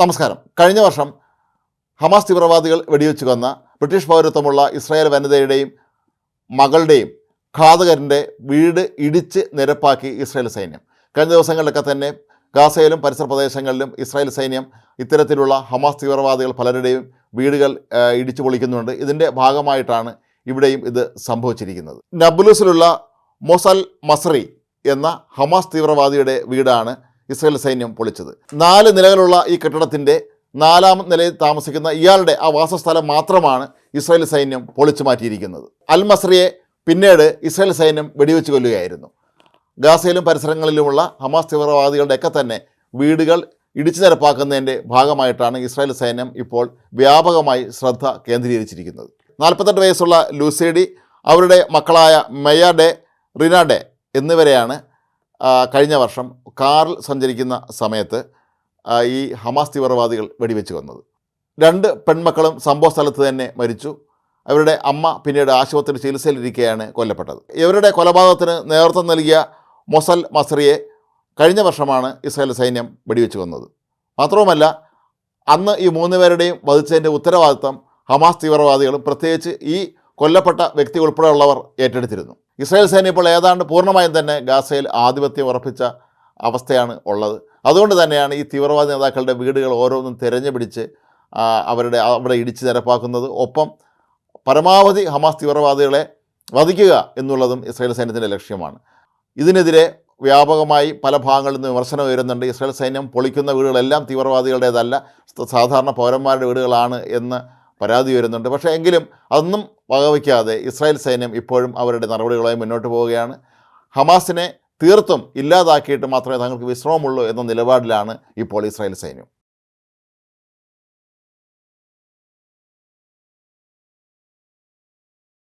നമസ്കാരം. കഴിഞ്ഞ വർഷം ഹമാസ് തീവ്രവാദികൾ വെടിവെച്ച് കൊന്ന ബ്രിട്ടീഷ് പൗരത്വമുള്ള ഇസ്രായേൽ വനിതയുടെയും മകളുടെയും ഘാതകരന്റെ വീട് ഇടിച്ച് നിരപ്പാക്കി ഇസ്രായേൽ സൈന്യം. കഴിഞ്ഞ ദിവസങ്ങളിലൊക്കെ തന്നെ ഗാസയിലും പരിസര പ്രദേശങ്ങളിലും ഇസ്രായേൽ സൈന്യം ഇത്തരത്തിലുള്ള ഹമാസ് തീവ്രവാദികൾ പലരുടെയും വീടുകൾ ഇടിച്ചു പൊളിക്കുന്നുണ്ട്. ഇതിന്റെ ഭാഗമായിട്ടാണ് ഇവിടെയും ഇത് സംഭവിച്ചിരിക്കുന്നത്. നബുലൂസിലുള്ള മൊസൽ മസറി എന്ന ഹമാസ് തീവ്രവാദിയുടെ വീടാണ് ഇസ്രായേൽ സൈന്യം പൊളിച്ചത്. നാല് നിലകളുള്ള ഈ കെട്ടിടത്തിന്റെ നാലാം നിലയിൽ താമസിക്കുന്ന ഇയാളുടെ ആ വാസസ്ഥലം മാത്രമാണ് ഇസ്രായേൽ സൈന്യം പൊളിച്ചു മാറ്റിയിരിക്കുന്നത്. അൽമസ്രിയെ പിന്നീട് ഇസ്രായേൽ സൈന്യം വെടിവെച്ച് കൊല്ലുകയായിരുന്നു. ഗാസയിലും പരിസരങ്ങളിലുമുള്ള ഹമാസ് തീവ്രവാദികളുടെയൊക്കെ തന്നെ വീടുകൾ ഇടിച്ചു നിരപ്പാക്കുന്നതിന്റെ ഭാഗമായിട്ടാണ് ഇസ്രായേൽ സൈന്യം ഇപ്പോൾ വ്യാപകമായി ശ്രദ്ധ കേന്ദ്രീകരിച്ചിരിക്കുന്നത്. നാൽപ്പത്തെട്ട് വയസ്സുള്ള ലൂസേഡി അവരുടെ മക്കളായ മെയാഡെ റിനാഡെ എന്നിവരെയാണ് കഴിഞ്ഞ വർഷം കാറിൽ സഞ്ചരിക്കുന്ന സമയത്ത് ഈ ഹമാസ് തീവ്രവാദികൾ വെടിവെച്ച് കൊന്നത്. രണ്ട് പെൺമക്കളും സംഭവ സ്ഥലത്ത് തന്നെ മരിച്ചു. അവരുടെ അമ്മ പിന്നീട് ആശുപത്രി ചികിത്സയിലിരിക്കെയാണ് കൊല്ലപ്പെട്ടത്. ഇവരുടെ കൊലപാതകത്തിന് നേതൃത്വം നൽകിയ മൊസൽ മസ്രിയെ കഴിഞ്ഞ വർഷമാണ് ഇസ്രായേൽ സൈന്യം വെടിവെച്ച് കൊന്നത്. മാത്രവുമല്ല അന്ന് ഈ മൂന്ന് പേരുടെയും വധിച്ചതിന്റെ ഉത്തരവാദിത്തം ഹമാസ് തീവ്രവാദികളും. പ്രത്യേകിച്ച് ഈ കൊല്ലപ്പെട്ട വ്യക്തി ഉൾപ്പെടെയുള്ളവർ ഏറ്റെടുത്തിരുന്നു. ഇസ്രായേൽ സേന ഇപ്പോൾ ഏതാണ്ട് പൂർണമായും തന്നെ ഗാസയിൽ ആധിപത്യം ഉറപ്പിച്ച അവസ്ഥയാണ് ഉള്ളത്. അതുകൊണ്ട് തന്നെയാണ് ഈ തീവ്രവാദി നേതാക്കളുടെ വീടുകൾ ഓരോന്നും തിരഞ്ഞു പിടിച്ച് അവരുടെ അവിടെ ഇടിച്ച് നിരപ്പാക്കുന്നത്. ഒപ്പം പരമാവധി ഹമാസ് തീവ്രവാദികളെ വധിക്കുക എന്നുള്ളതും ഇസ്രായേൽ സൈന്യത്തിന്റെ ലക്ഷ്യമാണ്. ഇതിനെതിരെ വ്യാപകമായി പല ഭാഗങ്ങളിൽ നിന്ന് വിമർശനം ഉയരുന്നുണ്ട്. ഇസ്രായേൽ സൈന്യം പൊളിക്കുന്ന വീടുകളെല്ലാം തീവ്രവാദികളുടേതല്ല. സാധാരണ പൗരന്മാരുടെ വീടുകളാണ് എന്ന് പരാതി വരുന്നുണ്ട്. പക്ഷേ എങ്കിലും അതൊന്നും വകവയ്ക്കാതെ ഇസ്രായേൽ സൈന്യം ഇപ്പോഴും അവരുടെ നടപടികളായി മുന്നോട്ട് പോവുകയാണ്. ഹമാസിനെ തീർത്തും ഇല്ലാതാക്കിയിട്ട് മാത്രമേ തങ്ങൾക്ക് വിശ്രമമുള്ളൂ എന്ന നിലപാടിലാണ് ഇപ്പോൾ ഇസ്രായേൽ സൈന്യം.